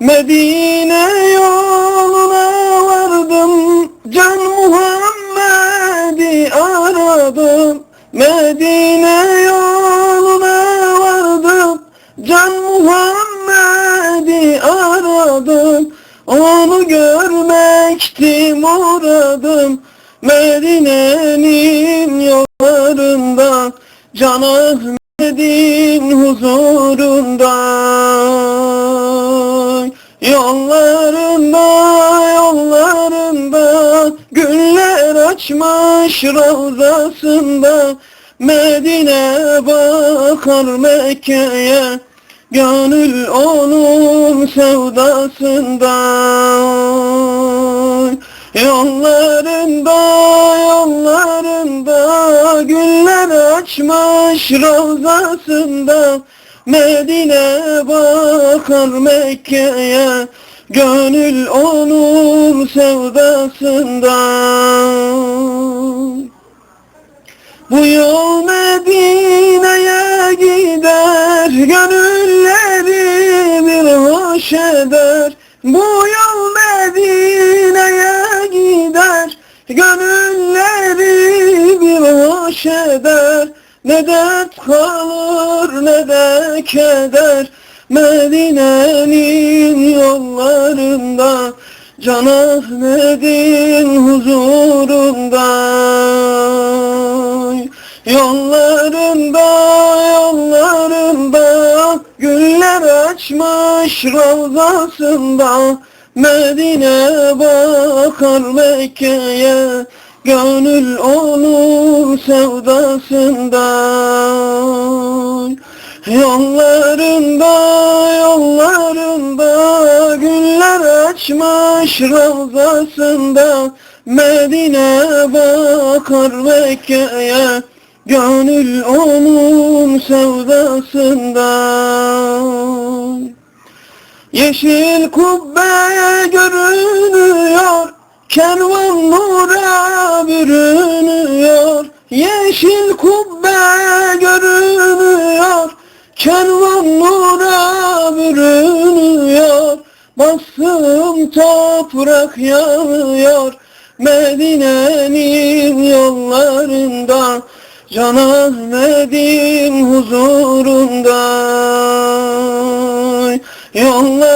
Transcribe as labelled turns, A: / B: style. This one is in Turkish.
A: Medine yoluna vardım Can Muhammed'i aradım. Medine yoluna vardım Can Muhammed'i aradım. Onu görmekti muradım Medine'nin yollarından Can Ahmet'in huzurundan. Yollarında, yollarında Güller açmış ravzasında. Medine bakar Mekke'ye Gönül onun sevdasından. Yollarında, yollarında açmış ravzasında Medine bakar Mekke'ye Gönül onun sevdasından Bu yol Medine'ye gider Gönülleri bir hoş eder. Bu yol Medine'ye gider Gönülleri bir hoş eder Ne dert kalır ne de keder. Medine'nin yollarında Can Ahmet'in huzurunda. Yollarında, yollarında Güller açmış ravzasında. Medine bakar Mekke'ye Gönül onun sevdasından. Yollarında, yollarında Güller açmış ravzasında Medine bakar Mekke'ye. Gönül onun sevdasından. Yeşil kubbe görünüyor Kervan nura bürünüyor Yeşil kubbe görünüyor. Kervan nura bürünüyor Bastım toprak yanıyor. Medine'nin yollarında Can Ahmet'in huzurunda. Yollarında,